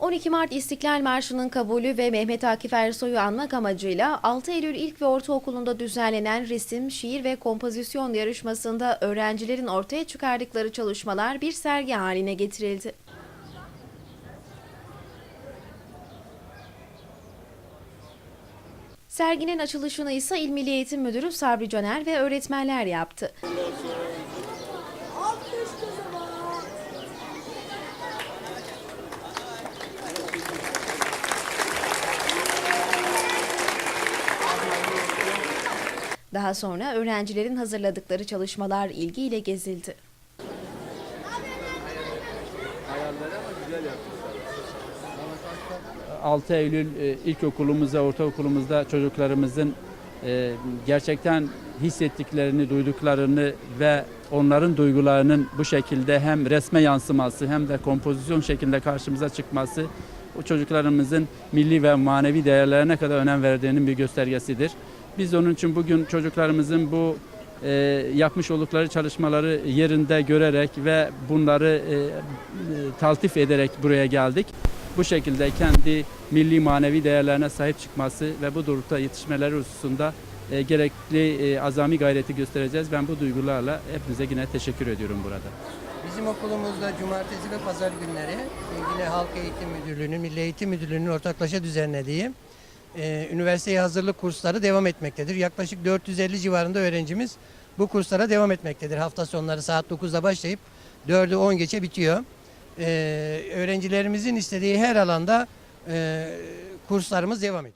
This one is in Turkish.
12 Mart İstiklal Marşı'nın kabulü ve Mehmet Akif Ersoy'u anmak amacıyla 6 Eylül İlk ve Ortaokulu'nda düzenlenen resim, şiir ve kompozisyon yarışmasında öğrencilerin ortaya çıkardıkları çalışmalar bir sergi haline getirildi. Serginin açılışını ise İl Milli Eğitim Müdürü Sabri Caner ve öğretmenler yaptı. Daha sonra öğrencilerin hazırladıkları çalışmalar ilgiyle gezildi. 6 Eylül e, ilkokulumuzda, ortaokulumuzda çocuklarımızın e, gerçekten hissettiklerini, duyduklarını ve onların duygularının bu şekilde hem resme yansıması hem de kompozisyon şeklinde karşımıza çıkması o çocuklarımızın milli ve manevi değerlerine kadar önem verdiğinin bir göstergesidir. Biz onun için bugün çocuklarımızın bu e, yapmış oldukları çalışmaları yerinde görerek ve bunları e, e, taltif ederek buraya geldik bu şekilde kendi milli manevi değerlerine sahip çıkması ve bu doğrultuda yetişmeleri hususunda e, gerekli e, azami gayreti göstereceğiz. Ben bu duygularla hepinize yine teşekkür ediyorum burada. Bizim okulumuzda cumartesi ve pazar günleri yine Halk Eğitim Müdürlüğü'nün, Milli Eğitim Müdürlüğü'nün ortaklaşa düzenlediği e, üniversiteye hazırlık kursları devam etmektedir. Yaklaşık 450 civarında öğrencimiz bu kurslara devam etmektedir. Hafta sonları saat 9'da başlayıp 4'ü 10 geçe bitiyor. E, öğrencilerimizin istediği her alanda e, kurslarımız devam ediyor.